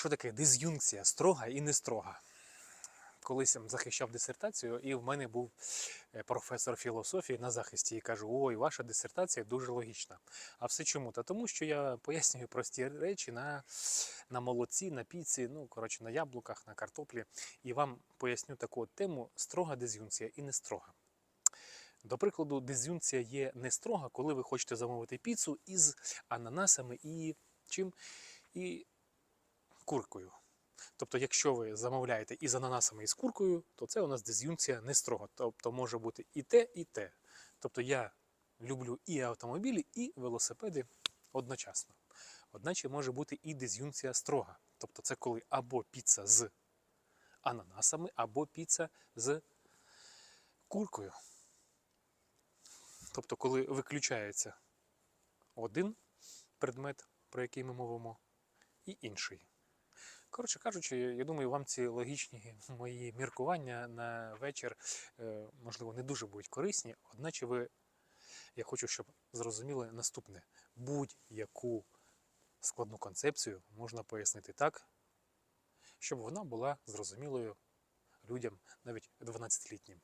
що таке диз'юнкція строга і не строга? Колись захищав дисертацію, і в мене був е, професор філософії на захисті і кажу: ой, ваша дисертація дуже логічна. А все чому? Та тому, що я пояснюю прості речі на, на молоці, на піці, ну коротше, на яблуках, на картоплі. І вам поясню таку от тему строга диз'юнкція і не строга. До прикладу, диз'юнкція є не строга, коли ви хочете замовити піцу із ананасами і чим? І куркою. Тобто, якщо ви замовляєте із ананасами і з куркою, то це у нас диз'юнкція не строга. Тобто може бути і те, і те. Тобто я люблю і автомобілі, і велосипеди одночасно. Одначе може бути і диз'юнкція строга. Тобто це коли або піца з ананасами, або піца з куркою. Тобто, коли виключається один предмет, про який ми мовимо, і інший. Коротше кажучи, я думаю, вам ці логічні мої міркування на вечір, е, можливо, не дуже будуть корисні. Одначе ви, я хочу, щоб зрозуміли наступне: будь-яку складну концепцію можна пояснити так, щоб вона була зрозумілою людям, навіть 12-літнім.